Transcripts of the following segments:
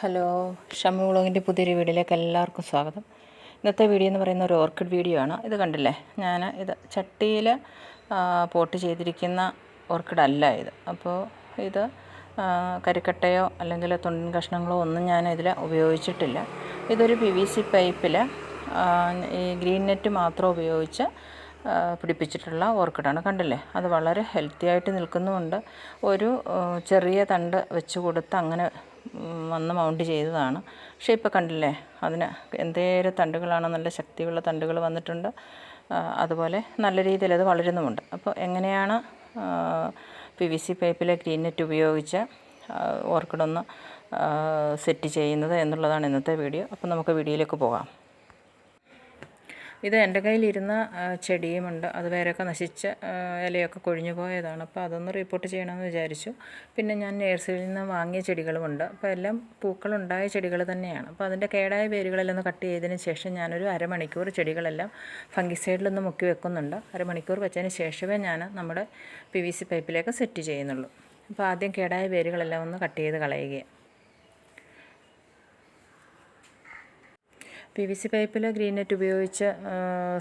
Hello Shammi വ്ളോഗിന്റെ പുതിയൊരു വീഡിയോയിലേക്ക് എല്ലാവർക്കും സ്വാഗതം. ഇന്നത്തെ വീഡിയോ എന്ന് പറയുന്ന ഒരു ഓർക്കിഡ് വീഡിയോ ആണ്. ഇത് കണ്ടില്ലേ? ഞാൻ ഇത് ചട്ടിയിൽ പോട്ട് ചെയ്തിരിക്കുന്ന ഓർക്കിഡ് അല്ല ഇത്. അപ്പോൾ ഇത് കരിക്കട്ടയോ അല്ലെങ്കിൽ തുണ്ടൻ കഷ്ണങ്ങളോ ഒന്നും ഞാൻ ഇതിൽ ഉപയോഗിച്ചിട്ടില്ല. ഇതൊരു പി വി സി പൈപ്പിൽ ഈ ഗ്രീൻ നെറ്റ് മാത്രം ഉപയോഗിച്ച് പിടിപ്പിച്ചിട്ടുള്ള ഓർക്കിഡാണ് കണ്ടില്ലേ? അത് വളരെ ഹെൽത്തി ആയിട്ട് നിൽക്കുന്നുമുണ്ട്. ഒരു ചെറിയ തണ്ട് വെച്ച് കൊടുത്ത് അങ്ങനെ വന്ന് മൗണ്ട് ചെയ്തതാണ്. പക്ഷേ ഇപ്പോൾ കണ്ടില്ലേ അതിന് എന്തേരം തണ്ടുകളാണ് നല്ല ശക്തിയുള്ള തണ്ടുകൾ വന്നിട്ടുണ്ട്. അതുപോലെ നല്ല രീതിയിൽ അത് വളരുന്നുമുണ്ട്. അപ്പോൾ എങ്ങനെയാണ് പി വി സി പൈപ്പിലെ ഗ്രീൻ നെറ്റ് ഉപയോഗിച്ച് ഓർക്കിഡൊന്ന് സെറ്റ് ചെയ്യുന്നത് എന്നുള്ളതാണ് ഇന്നത്തെ വീഡിയോ. അപ്പോൾ നമുക്ക് വീഡിയോയിലേക്ക് പോകാം. ഇത് എന്റെ കയ്യിലിരുന്ന ചെടിയുമുണ്ട്. അത് വേരൊക്കെ നശിച്ച് ഇലയൊക്കെ കൊഴിഞ്ഞു പോയതാണ്. അപ്പോൾ അതൊന്ന് റിപ്പോർട്ട് ചെയ്യണമെന്ന് വിചാരിച്ചു. പിന്നെ ഞാൻ നേഴ്സറിയിൽ നിന്ന് വാങ്ങിയ ചെടികളുമുണ്ട്. അപ്പോൾ എല്ലാം പൂക്കളുണ്ടായ ചെടികൾ തന്നെയാണ്. അപ്പോൾ അതിന്റെ കേടായ വേരുകളെല്ലാം കട്ട് ചെയ്തതിന് ശേഷം ഞാനൊരു അരമണിക്കൂർ ചെടികളെല്ലാം ഫംഗിസൈഡിലൊന്ന് മുക്കി വെക്കുന്നുണ്ട്. അരമണിക്കൂർ വെച്ചതിന് ശേഷമേ ഞാൻ നമ്മുടെ പി വി സി പൈപ്പിലേക്ക് സെറ്റ് ചെയ്യുന്നുള്ളൂ. അപ്പോൾ ആദ്യം കേടായ വേരുകളെല്ലാം ഒന്ന് കട്ട് ചെയ്ത് കളയുകയാണ്. പി വി സി പൈപ്പിൽ ഗ്രീൻ നെറ്റ് ഉപയോഗിച്ച്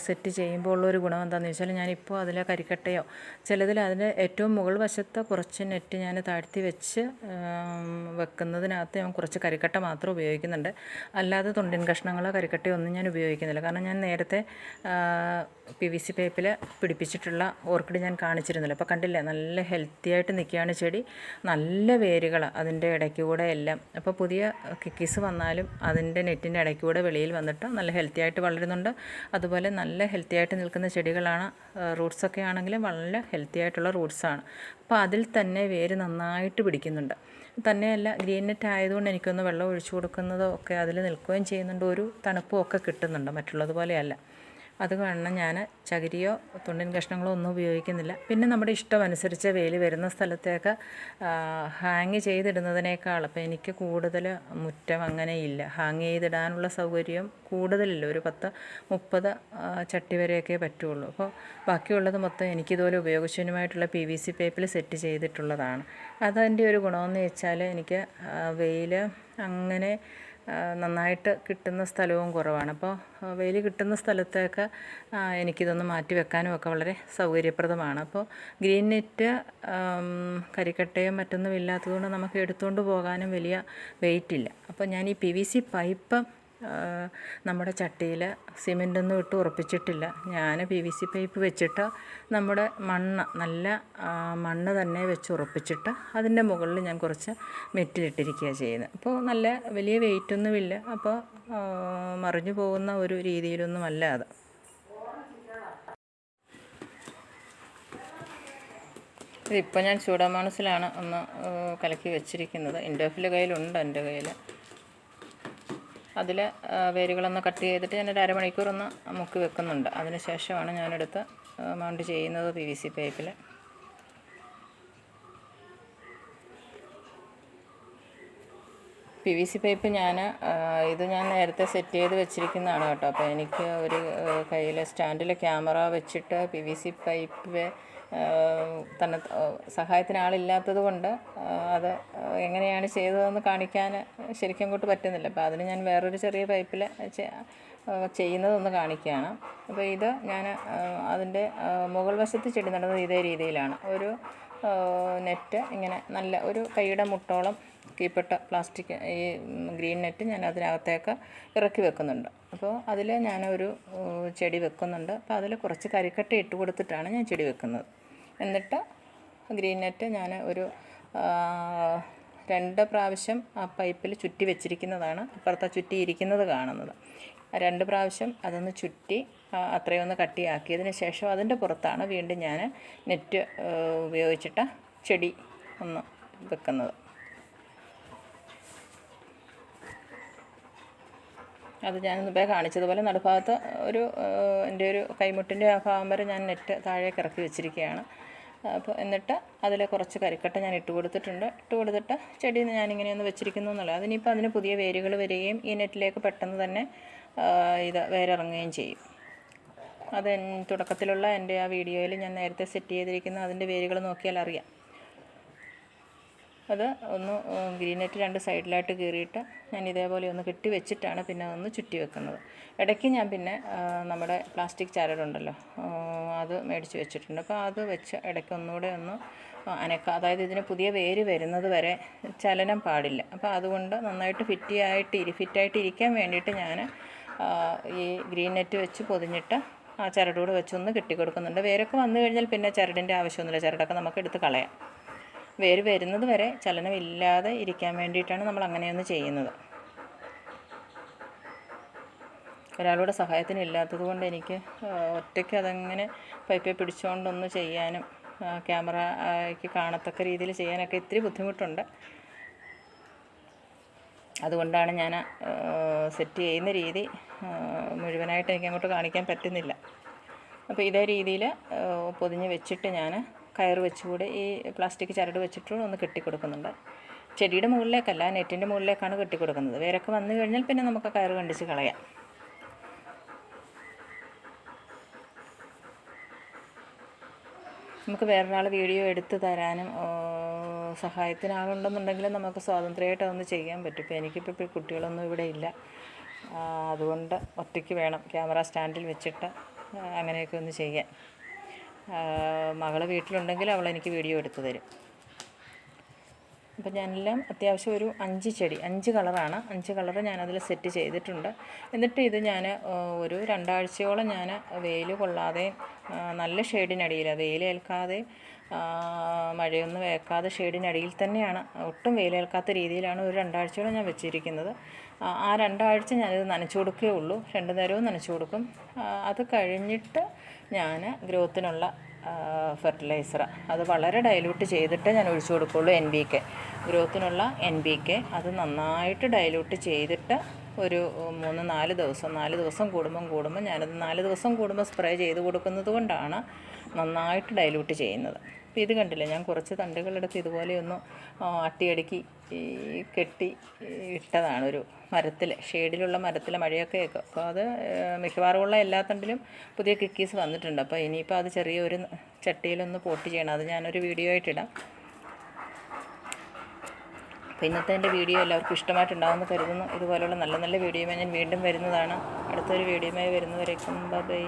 സെറ്റ് ചെയ്യുമ്പോൾ ഉള്ളൊരു ഗുണം എന്താണെന്ന് വെച്ചാൽ ഞാനിപ്പോൾ അതിലെ കരിക്കട്ടയോ ചിലതിൽ അതിന്റെ ഏറ്റവും മുകൾ വശത്തെ കുറച്ച് നെറ്റ് ഞാൻ താഴ്ത്തി വെച്ച് വെക്കുന്നതിനകത്ത് ഞാൻ കുറച്ച് കരിക്കട്ട മാത്രം ഉപയോഗിക്കുന്നുണ്ട്. അല്ലാതെ തൊണ്ടിൻ കഷ്ണങ്ങളോ കരിക്കട്ടയോ ഒന്നും ഞാൻ ഉപയോഗിക്കുന്നില്ല. കാരണം ഞാൻ നേരത്തെ പി വി സി പൈപ്പിൽ പിടിപ്പിച്ചിട്ടുള്ള ഓർക്കിഡ് ഞാൻ കാണിച്ചിരുന്നില്ല. അപ്പോൾ കണ്ടില്ലേ നല്ല ഹെൽത്തി ആയിട്ട് നിൽക്കുകയാണ് ചെടി. നല്ല വേരുകൾ അതിന്റെ ഇടയ്ക്കൂടെ എല്ലാം. അപ്പോൾ പുതിയ കിക്കീസ് വന്നാലും അതിന്റെ നെറ്റിന്റെ ഇടയ്ക്കൂടെ വെളിയിൽ വന്നിട്ട് നല്ല ഹെൽത്തി ആയിട്ട് വളരുന്നുണ്ട്. അതുപോലെ നല്ല ഹെൽത്തി ആയിട്ട് നിൽക്കുന്ന ചെടികളാണ് റൂട്ട്സൊക്കെ ആണെങ്കിലും വളരെ ഹെൽത്തി ആയിട്ടുള്ള റൂട്ട്സാണ് അപ്പോൾ അതിൽ തന്നെ വേര് നന്നായിട്ട് പിടിക്കുന്നുണ്ട്. തന്നെയല്ല ഗ്രീൻ നെറ്റ് ആയതുകൊണ്ട് എനിക്കൊന്ന് വെള്ളം ഒഴിച്ചു കൊടുക്കുന്നതോ ഒക്കെ അതിൽ നിൽക്കുകയും ചെയ്യുന്നുണ്ട്. ഒരു തണുപ്പും ഒക്കെ കിട്ടുന്നുണ്ട് മറ്റുള്ളതുപോലെയല്ല. അത് കാരണം ഞാൻ ചകിരിയോ തുണ്ടിൻ കഷ്ണങ്ങളോ ഒന്നും ഉപയോഗിക്കുന്നില്ല. പിന്നെ നമ്മുടെ ഇഷ്ടമനുസരിച്ച് വേലി വരുന്ന സ്ഥലത്തേക്ക് ഹാങ് ചെയ്തിടുന്നതിനേക്കാൾ അപ്പോൾ എനിക്ക് കൂടുതൽ മുറ്റം അങ്ങനെ ഇല്ല. ഹാങ് ചെയ്തിടാനുള്ള സൗകര്യം കൂടുതലില്ല. ഒരു പത്ത് മുപ്പത് ചട്ടി വരെയൊക്കെ പറ്റുള്ളൂ. അപ്പോൾ ബാക്കിയുള്ളത് മൊത്തം എനിക്കിതുപോലെ ഉപയോഗശൂന്യമായിട്ടുള്ള പി വി സി പൈപ്പിൽ സെറ്റ് ചെയ്തിട്ടുള്ളതാണ്. അതിന്റെ ഒരു ഗുണമെന്ന് വെച്ചാൽ എനിക്ക് വെയിൽ അങ്ങനെ നന്നായിട്ട് കിട്ടുന്ന സ്ഥലവും കുറവാണ്. അപ്പോൾ വെയിൽ കിട്ടുന്ന സ്ഥലത്തേക്ക് എനിക്കിതൊന്ന് മാറ്റി വെക്കാനും ഒക്കെ വളരെ സൗകര്യപ്രദമാണ്. അപ്പോൾ ഗ്രീൻ നെറ്റ് കരിക്കട്ടയും മറ്റൊന്നും ഇല്ലാത്തതുകൊണ്ട് നമുക്ക് എടുത്തുകൊണ്ട് പോകാനും വലിയ വെയിറ്റില്ല അപ്പോൾ ഞാൻ ഈ പി വി സി പൈപ്പ് നമ്മുടെ ചട്ടിയിൽ സിമെന്റൊന്നും ഇട്ട് ഉറപ്പിച്ചിട്ടില്ല. ഞാൻ പി വി സി പൈപ്പ് വെച്ചിട്ട് നമ്മുടെ മണ്ണ് നല്ല മണ്ണ് തന്നെ വെച്ച് ഉറപ്പിച്ചിട്ട് അതിന്റെ മുകളിൽ ഞാൻ കുറച്ച് മെറ്റിലിട്ടിരിക്കുകയാണ് ചെയ്യുന്നത്. അപ്പോൾ നല്ല വലിയ വെയിറ്റൊന്നുമില്ല. അപ്പോൾ മറിഞ്ഞു പോകുന്ന ഒരു രീതിയിലൊന്നുമല്ല അത്. ഇതിപ്പോൾ ഞാൻ ചൂടാമാണസിലാണ് ഒന്ന് കലക്കി വെച്ചിരിക്കുന്നത്. ഇൻഡോഫിൽ കയ്യിലുണ്ട് എന്റെ കയ്യിൽ. അതിൽ വേരുകളൊന്ന് കട്ട് ചെയ്തിട്ട് ഞാനൊരു അരമണിക്കൂർ ഒന്ന് മുക്കി വെക്കുന്നുണ്ട്. അതിന് ശേഷമാണ് ഞാനെടുത്ത് മൗണ്ട് ചെയ്യുന്നത് പി വി സി പൈപ്പിൽ പി വി സി പൈപ്പ് ഞാൻ ഇത് ഞാൻ നേരത്തെ സെറ്റ് ചെയ്ത് വെച്ചിരിക്കുന്നതാണ് കേട്ടോ. അപ്പോൾ എനിക്ക് ഒരു കയ്യിൽ സ്റ്റാൻഡിൽ ക്യാമറ വെച്ചിട്ട് പി വി സി പൈപ്പ് തന്നെ സഹായത്തിന് ആളില്ലാത്തത് കൊണ്ട് അത് എങ്ങനെയാണ് ചെയ്തതെന്ന് കാണിക്കാൻ ശരിക്കും അങ്ങോട്ട് പറ്റുന്നില്ല. അപ്പോൾ അതിന് ഞാൻ വേറൊരു ചെറിയ പൈപ്പിൽ ചെയ്യുന്നതൊന്ന് കാണിക്കുകയാണ്. അപ്പോൾ ഇത് ഞാൻ അതിന്റെ മുകൾ വശത്ത് ചെടി നടുന്നത് ഇതേ രീതിയിലാണ്. ഒരു നെറ്റ് ഇങ്ങനെ നല്ല ഒരു കൈയുടെ മുട്ടോളം കീപ്പെട്ട പ്ലാസ്റ്റിക് ഈ ഗ്രീൻ നെറ്റ് ഞാൻ അതിനകത്തേക്ക് ഇറക്കി വെക്കുന്നുണ്ട്. അപ്പോൾ അതിൽ ഞാനൊരു ചെടി വെക്കുന്നുണ്ട്. അപ്പോൾ അതിൽ കുറച്ച് കരിക്കട്ട ഇട്ട് കൊടുത്തിട്ടാണ് ഞാൻ ചെടി വെക്കുന്നത്. എന്നിട്ട് ഗ്രീൻ നെറ്റ് ഞാൻ ഒരു രണ്ട് പ്രാവശ്യം ആ പൈപ്പിൽ ചുറ്റി വെച്ചിരിക്കുന്നതാണ്. അപ്പുറത്തെ ചുറ്റി ഇരിക്കുന്നത് കാണുന്നത്. രണ്ട് പ്രാവശ്യം അതൊന്ന് ചുറ്റി അത്രയൊന്ന് കട്ടിയാക്കിയതിന് ശേഷം അതിന്റെ പുറത്താണ് വീണ്ടും ഞാൻ നെറ്റ് ഉപയോഗിച്ചിട്ട് ചെടി ഒന്ന് വെക്കുന്നത്. അത് ഞാൻ മുമ്പേ കാണിച്ചതുപോലെ നടുഭാഗത്ത് ഒരു എന്റെ ഒരു കൈമുട്ടിന്റെ ആ ഭാഗം വരെ ഞാൻ നെറ്റ് താഴേക്ക് ഇറക്കി വെച്ചിരിക്കുകയാണ്. അപ്പോൾ എന്നിട്ട് അതിൽ കുറച്ച് കരിക്കട്ട ഞാൻ ഇട്ട് കൊടുത്തിട്ടുണ്ട്. ഇട്ട് കൊടുത്തിട്ട് ചെടി ഞാനിങ്ങനെ ഒന്ന് വെച്ചിരിക്കുന്നു എന്നുള്ളത്. അതിനിപ്പോൾ അതിന് പുതിയ വേരുകൾ വരികയും ഈ നെറ്റിലേക്ക് പെട്ടെന്ന് തന്നെ ഇത് വേരിറങ്ങുകയും ചെയ്യും. അത് തുടക്കത്തിലുള്ള എന്റെ ആ വീഡിയോയിൽ ഞാൻ നേരത്തെ സെറ്റ് ചെയ്തിരിക്കുന്ന അതിന്റെ വേരുകൾ നോക്കിയാൽ അറിയാം. അത് ഒന്ന് ഗ്രീൻ നെറ്റ് രണ്ട് സൈഡിലായിട്ട് കീറിയിട്ട് ഞാൻ ഇതേപോലെ ഒന്ന് കെട്ടി വെച്ചിട്ടാണ് പിന്നെ ഒന്ന് ചുറ്റി വെക്കുന്നത്. ഇടയ്ക്ക് ഞാൻ പിന്നെ നമ്മുടെ പ്ലാസ്റ്റിക് ചരടുണ്ടല്ലോ അത് മേടിച്ച് വെച്ചിട്ടുണ്ട്. അപ്പോൾ അത് വെച്ച് ഇടയ്ക്ക് ഒന്നുകൂടെ ഒന്ന് അനക്ക അതായത് ഇതിന് പുതിയ വേര് വരുന്നത് വരെ ചലനം പാടില്ല. അപ്പോൾ അതുകൊണ്ട് നന്നായിട്ട് ഫിറ്റിയായിട്ട് ഇരി ഫിറ്റായിട്ട് ഇരിക്കാൻ വേണ്ടിയിട്ട് ഞാൻ ഈ ഗ്രീൻ നെറ്റ് വെച്ച് പൊതിഞ്ഞിട്ട് ആ ചരടൂടെ വെച്ചൊന്ന് കെട്ടിക്കൊടുക്കുന്നുണ്ട്. വേരൊക്കെ വന്നു കഴിഞ്ഞാൽ പിന്നെ ചരടിന്റെ ആവശ്യമൊന്നുമില്ല. ചരടൊക്കെ നമുക്ക് എടുത്ത് കളയാം. വേര് വരുന്നത് വരെ ചലനമില്ലാതെ ഇരിക്കാൻ വേണ്ടിയിട്ടാണ് നമ്മൾ അങ്ങനെയൊന്ന് ചെയ്യുന്നത്. ഒരാളുടെ സഹായത്തിന് ഇല്ലാത്തത് കൊണ്ട് എനിക്ക് ഒറ്റയ്ക്ക് അതങ്ങനെ പൈപ്പ് പിടിച്ചുകൊണ്ടൊന്ന് ചെയ്യാനും ക്യാമറയ്ക്ക് കാണത്തക്ക രീതിയിൽ ചെയ്യാനൊക്കെ ഇത്തിരി ബുദ്ധിമുട്ടുണ്ട്. അതുകൊണ്ടാണ് ഞാൻ സെറ്റ് ചെയ്യുന്ന രീതി മുഴുവനായിട്ട് എനിക്ക് അങ്ങോട്ട് കാണിക്കാൻ പറ്റുന്നില്ല. അപ്പോൾ ഇതേ രീതിയിൽ പൊതിഞ്ഞ് വെച്ചിട്ട് ഞാൻ കയറ് വെച്ചുകൂടെ ഈ പ്ലാസ്റ്റിക് ചരട് വെച്ചിട്ട് ഒന്ന് കെട്ടിക്കൊടുക്കുന്നുണ്ട്. ചെടിയുടെ മുകളിലേക്കല്ല നെറ്റിന്റെ മുകളിലേക്കാണ് കെട്ടിക്കൊടുക്കുന്നത്. വേരൊക്കെ വന്നു കഴിഞ്ഞാൽ പിന്നെ നമുക്ക് കയറ് കണ്ടിച്ച് കളയാം. നമുക്ക് വേറൊരാൾ വീഡിയോ എടുത്തു തരാനും സഹായത്തിനാളുണ്ടെന്നുണ്ടെങ്കിൽ നമുക്ക് സ്വാതന്ത്ര്യമായിട്ട് അതൊന്ന് ചെയ്യാൻ പറ്റും. ഇപ്പോൾ എനിക്കിപ്പോൾ കുട്ടികളൊന്നും ഇവിടെ ഇല്ല. അതുകൊണ്ട് ഒറ്റയ്ക്ക് വേണം ക്യാമറ സ്റ്റാൻഡിൽ വെച്ചിട്ട് അങ്ങനെയൊക്കെ ഒന്ന് ചെയ്യാൻ. ആ, മകൾ വീട്ടിലുണ്ടെങ്കിൽ അവൾ എനിക്ക് വീഡിയോ എടുത്തു തരും. അപ്പം ഞാനെല്ലാം അത്യാവശ്യം ഒരു അഞ്ച് ചെടി അഞ്ച് കളറാണ്. അഞ്ച് കളറ് ഞാനതിൽ സെറ്റ് ചെയ്തിട്ടുണ്ട്. എന്നിട്ട് ഇത് ഞാൻ ഒരു രണ്ടാഴ്ചയോളം ഞാൻ വെയിൽ കൊള്ളാതെ നല്ല ഷെയ്ഡിനടിയിൽ വെയിലേൽക്കാതെ മഴയൊന്നും വേക്കാതെ ഷെയ്ഡിനടിയിൽ തന്നെയാണ്. ഒട്ടും വെയിലേൽക്കാത്ത രീതിയിലാണ് ഒരു രണ്ടാഴ്ചയോളം ഞാൻ വെച്ചിരിക്കുന്നത്. ആ, രണ്ടാഴ്ച ഞാനിത് നനച്ചു കൊടുക്കേ ഉള്ളൂ. രണ്ട് നേരവും നനച്ചു കൊടുക്കും. അത് കഴിഞ്ഞിട്ട് ഞാൻ ഗ്രോത്തിനുള്ള ഫെർട്ടിലൈസർ അത് വളരെ ഡൈല്യൂട്ട് ചെയ്തിട്ട് ഞാൻ ഒഴിച്ചു കൊടുക്കുള്ളൂ എൻ ബി കെ ഗ്രോത്തിനുള്ള എൻ ബി കെ അത് നന്നായിട്ട് ഡൈല്യൂട്ട് ചെയ്തിട്ട് ഒരു മൂന്ന് നാല് ദിവസം നാല് ദിവസം കൂടുമ്പം കൂടുമ്പം ഞാനത് നാല് ദിവസം കൂടുമ്പോൾ സ്പ്രേ ചെയ്ത് കൊടുക്കുന്നത് കൊണ്ടാണ് നന്നായിട്ട് ഡൈലൂട്ട് ചെയ്യുന്നത്. അപ്പോൾ ഇത് കണ്ടില്ലേ? ഞാൻ കുറച്ച് തണ്ടുകളെടുത്ത് ഇതുപോലെയൊന്ന് അട്ടിയടുക്കി കെട്ടി ഇട്ടതാണ് ഒരു മരത്തിൽ ഷെയ്ഡിലുള്ള മരത്തിലെ മഴയൊക്കെ ആക്കും അപ്പോൾ അത് മിക്കവാറുമുള്ള എല്ലാ തണ്ടിലും പുതിയ കിക്കീസ് വന്നിട്ടുണ്ട്. അപ്പോൾ ഇനിയിപ്പോൾ അത് ചെറിയൊരു ചട്ടിയിലൊന്ന് പോട്ട് ചെയ്യണം. അത് ഞാനൊരു വീഡിയോ ആയിട്ടിടാം അപ്പോൾ ഇന്നത്തെ എന്റെ വീഡിയോ എല്ലാവർക്കും ഇഷ്ടമായിട്ടുണ്ടാകുമെന്ന് കരുതുന്നു. ഇതുപോലുള്ള നല്ല നല്ല വീഡിയോമായി ഞാൻ വീണ്ടും വരുന്നതാണ്. അടുത്തൊരു വീഡിയോമായി വരുന്നവരേക്കും ബൈ.